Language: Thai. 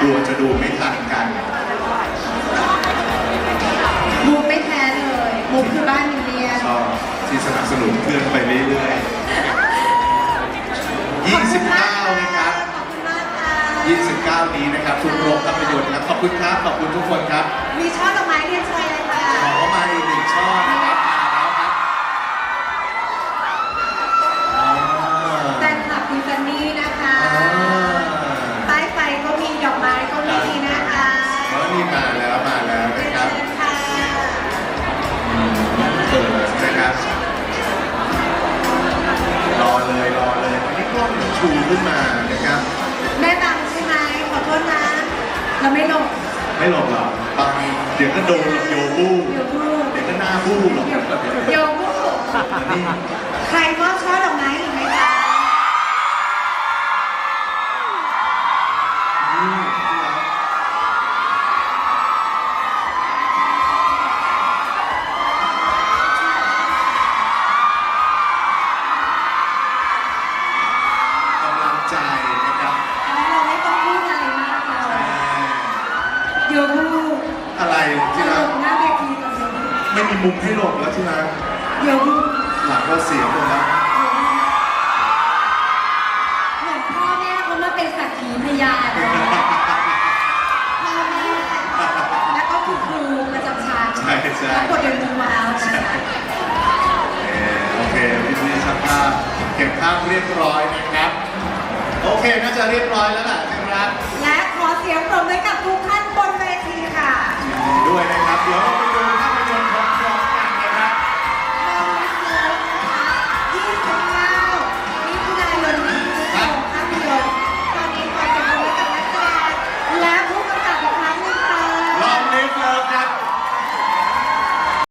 กลัวจะดูไม่ทันกันมุกไม่แพ้เลยมุกคือบ้านมิเลียนชอบที่สนับสนุนเพื่อนไปเรื่อยๆ29 นะครับขอบคุณมากค่ะ29 นี้นะครับทุกโรงภาพยนตร์นะครับขอบคุณครับ ขอบคุณทุกคนครับ มีช่อดอกไม้เรียนเชิญ ชูขึ้นมานะครับ แม่บังใช่ไหมขอโทษนะเราไม่หลบไม่หลบหรอกบางเดี๋ยวก็โดนหรอกโยบู้เดี๋ยวพูดเดี๋ยวก็หน้าบู้หรอกเดี๋ยวเดี๋ยวพูดนี่ใครมอ ดี๋ยวพูดอะไรจะที่หลรักบหน้าเวทีกับเดี๋ยวพูดไม่มีมุมให้หลบแล้วที่รักเดี๋ยวพูดหลังเราเสียหมดแล้วเหมือนพ่อแม่เขามาเป็นสักขีพยานเลยพ่อแม่แล้วก็คุณครูประจำชั้นใช่ใช่แล้วบทเรียนมูว้าวนะคะเอ่อโอเคพี่พี่ช่างภาพเก็บภาพเรียบร้อยนะครับ โอเคน่าจะเรียบร้อยแล้วล่ะนะครับและ